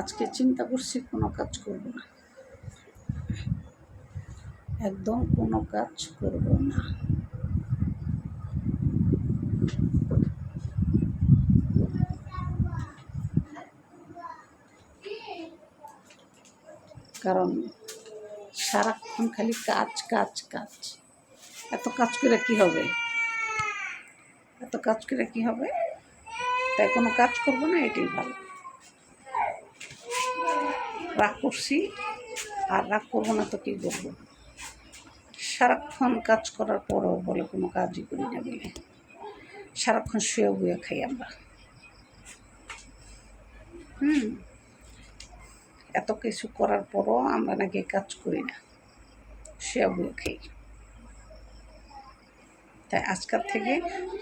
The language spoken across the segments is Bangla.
আজকে চিন্তা করছি কোনো কাজ করব না। একদম কোনো কাজ করব না। কারণ সারাক্ষণ খালি কাজ কাজ কাজ। এত কাজ করে কি হবে? এত কাজ করে কি হবে? তাই কোনো কাজ করব না, এটাই ভালো। রাগ করছি, আর রাগ করব না তো কী করব? সারাক্ষণ কাজ করার পরও বলে কোনো কাজই করি না বলে। সারাক্ষণ শুয়ে বুয়ে খাই আমরা। হুম, এত কিছু করার পরও আমরা নাকি কাজ করি না। শুয়ে বুয়ে খাই। তাই আজকাল থেকে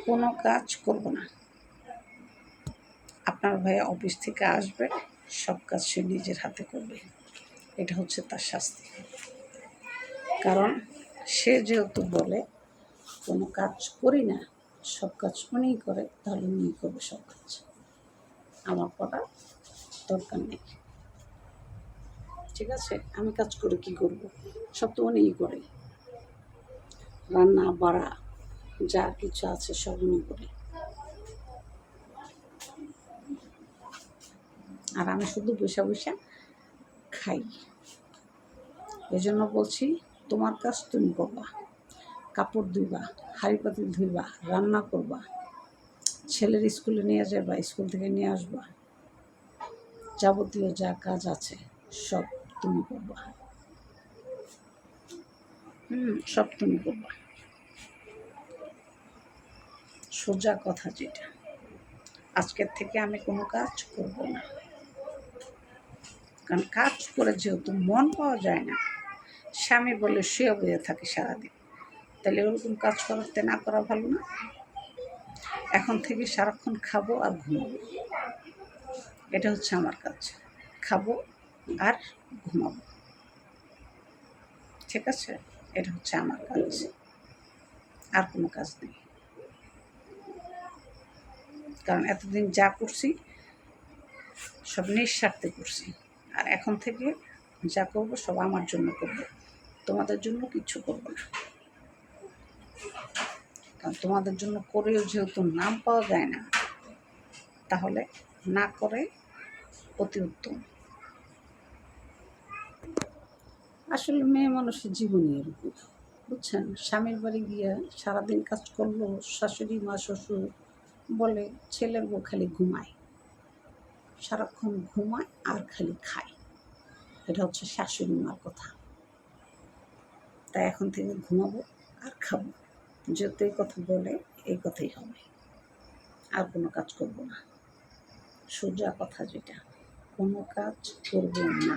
কোনো কাজ করব না। আপনার ভাইয়া অফিস থেকে আসবে সব কাজ সে নিজের হাতে করবে। এটা হচ্ছে তার শাস্তি। কারণ সে যেহেতু বলে, কোনো কাজ করি না, সব কাজ উনিই করে, তাহলে উনিই করবে সব কাজ। আমার করার দরকার নেই। ঠিক আছে? আমি কাজ করে কি করব? সব তো উনিই করে। রান্না, বাড়া, যা কিছু আছে সব উনি করে। আর আমি শুধু বসে বসে খাই। এই জন্য বলছি, তোমার কাজ তুমি করবা, কাপড় ধুইবা, হাঁড়ি পাতি ধুইবা, রান্না করবা, ছেলের স্কুলে নিয়ে যাবা স্কুল থেকে নিয়ে আসবা, যাবতীয় যা কাজ আছে সব তুমি করবা। হুম, সব তুমি করবা। সোজা কথা যেটা। আজকের থেকে আমি কোনো কাজ করব না। কারণ কাজ করে যেহেতু মন পাওয়া যায় না, স্বামী বলে শুয়ে বয়ে থাকে সারাদিন। তাহলে ওরকম কাজ করাতে না করা ভালো না। এখন থেকে সারাক্ষণ খাব আর ঘুমাবো। এটা হচ্ছে আমার কাজ। খাব আর ঘুমাবো। ঠিক আছে? এটা হচ্ছে আমার কাজ। আর কোনো কাজ নেই। কারণ এতদিন যা করছি, সব নিঃস্বার্থে করছি। আর এখন থেকে যা করব সব আমার জন্য করব। তোমাদের জন্য কিচ্ছু করব না। কারণ তোমাদের জন্য করেও যেহেতু নাম পাওয়া যায় না, তাহলে না করে অতি উত্তম। আসলে মেয়ে মানুষের জীবনই এরকম, বুঝছেন? স্বামীর বাড়ি গিয়ে সারাদিন কাজ করল, শাশুড়ি মা, শ্বশুর বলে ছেলের বউ খালি ঘুমায়। সারাক্ষণ ঘুমায় আর খালি খায়। এটা হচ্ছে শাশুড়ি মার কথা। তাই এখন থেকে ঘুমাবো আর খাব। যতই কথা বলে এই কথাই হবে। আর কোনো কাজ করব না। সোজা কথা যেটা, কোনো কাজ করব না।